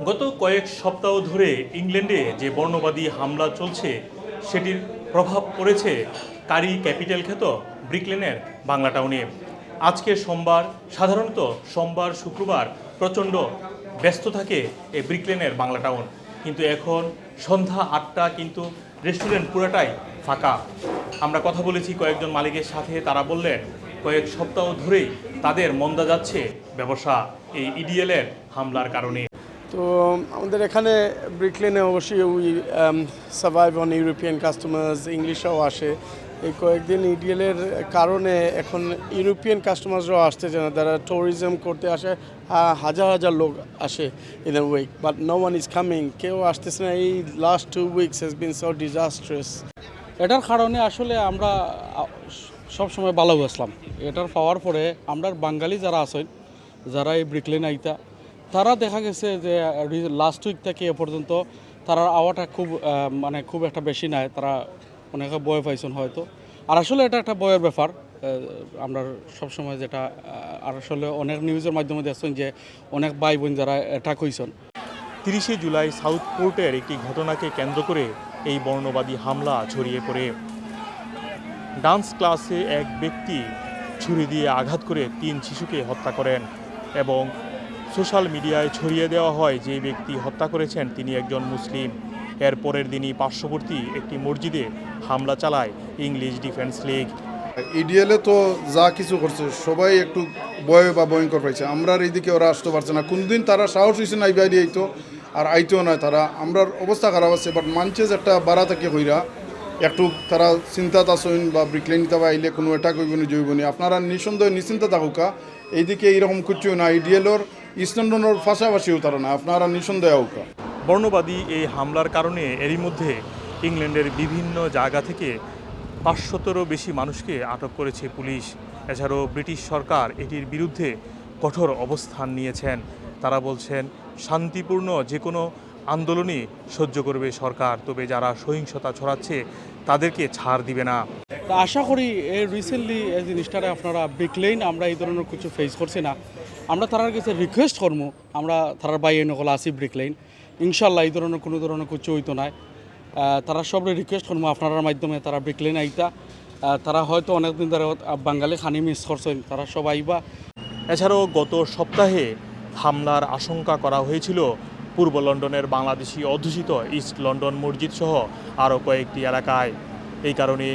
গত কয়েক সপ্তাহ ধরে ইংল্যান্ডে যে বর্ণবাদী হামলা চলছে, সেটির প্রভাব পড়েছে কারি ক্যাপিটাল খ্যাত ব্রিকলেনের বাংলা টাউনে। আজকে সোমবার, সাধারণত সোমবার, শুক্রবার প্রচণ্ড ব্যস্ত থাকে এই ব্রিকলেনের বাংলা টাউন। কিন্তু এখন সন্ধ্যা আটটা কিন্তু রেস্টুরেন্ট পুরোটাই ফাঁকা। আমরা কথা বলেছি কয়েকজন মালিকের সাথে, তারা বললেন, কয়েক সপ্তাহ ধরেই তাদের মন্দা যাচ্ছে ব্যবসা এই ইডিএলের হামলার কারণে। তো আমাদের এখানে ব্রিকলেনে অবশ্যই we survive on European customers ইংলিশও আসে। এই কয়েকদিন ইডিএলের কারণে এখন ইউরোপিয়ান কাস্টমার্সরাও আসতেছে না। তারা ট্যুরিজম করতে আসে হাজার হাজার লোক আসে in a week but no one is coming কেউ আসতেছে না। এই last two weeks has been so disastrous এটার কারণে আসলে আমরা সব সময় ভালো বসলাম এটার পাওয়ার পরে আমরা বাঙালি যারা আছেন, যারা এই ব্রিকলেন আইতা তারা দেখা গেছে যে লাস্ট উইক থেকে এ পর্যন্ত তারা আওয়াটা খুব মানে খুব একটা বেশি নাই। তারা অনেকে বয় পাইছেন হয়তো। আর আসলে এটা একটা বয়ের ব্যাপার। আমরা সবসময় যেটা আর আসলে অনেক নিউজের মাধ্যমে দেখছেন যে, অনেক ভাই বোন যারা অ্যাটাক হয়েছেন তিরিশে জুলাই সাউথ পোর্টের একটি ঘটনাকে কেন্দ্র করে এই বর্ণবাদী হামলা ছড়িয়ে পড়ে। ডান্স ক্লাসে এক ব্যক্তি ছুরি দিয়ে আঘাত করে তিন শিশুকে হত্যা করেন এবং সোশ্যাল মিডিয়ায় ছড়িয়ে দেওয়া হয়, যে ব্যক্তি হত্যা করেছেন তিনি একজন মুসলিম। এর পরের দিনই পার্শ্ববর্তী একটি মসজিদে হামলা চালায় ইংলিশ ডিফেন্স লিগ। ইডিএলে তো যা কিছু করছে, সবাই একটু ভয় বা ভয়ঙ্কর পাইছে। আমরা এইদিকে ওরা আসতে পারছে না। কোনদিন তারা সাহস হয়েছে না বাইরে আইতো আর আইতেও নয় তারা। আমরার অবস্থা খারাপ আছে বাট মানছে যে একটা বাড়া থেকে হইরা একটু তারা চিন্তাত আসইন বা ব্রিকলেন তাবা আইলে কোনো এটা কইবনি জৈবনি আপনারা নিঃসন্দেহ নিশ্চিন্তা থাকুকা এইদিকে এইরকম কিছু না। ইডিএলর ইস্টন্ডনের পাশাপাশিও তারা না আপনারা নিঃসন্দেহ বর্ণবাদী এই হামলার কারণে এরই মধ্যে ইংল্যান্ডের বিভিন্ন জায়গা থেকে পাঁচশতেরও বেশি মানুষকে আটক করেছে পুলিশ। এছাড়াও ব্রিটিশ সরকার এটির বিরুদ্ধে কঠোর অবস্থান নিয়েছেন। তারা বলছেন শান্তিপূর্ণ যে কোনো আন্দোলনই সহ্য করবে সরকার তবে যারা সহিংসতা ছড়াচ্ছে তাদেরকে ছাড় দিবে না। তা আশা করি এই রিসেন্টলি এই জিনিসটারে আপনারা ব্রিকলেন আমরা এই ধরনের কিছু ফেস করছি না। আমরা তারার কাছে রিকোয়েস্ট করব আমরা তারার বাইরে নকল আসি ব্রিকলেন ইনশাল্লাহ, এই ধরনের কোনো ধরনের কিছু হইতো নাই তারা সব রিকোয়েস্ট করব আপনার মাধ্যমে তারা ব্রিকলেন আইতা। তারা হয়তো অনেকদিন ধরে বাঙালি খানি মিস করছেন, তারা সব আইবা। এছাড়াও গত সপ্তাহে হামলার আশঙ্কা করা হয়েছিল পূর্ব লন্ডনের বাংলাদেশি অধ্যুষিত ইস্ট লন্ডন মসজিদ সহ আরও কয়েকটি এলাকায়। এই কারণে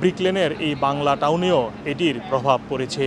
ব্রিকলেনের এই বাংলা টাউনেও এটির প্রভাব পড়েছে।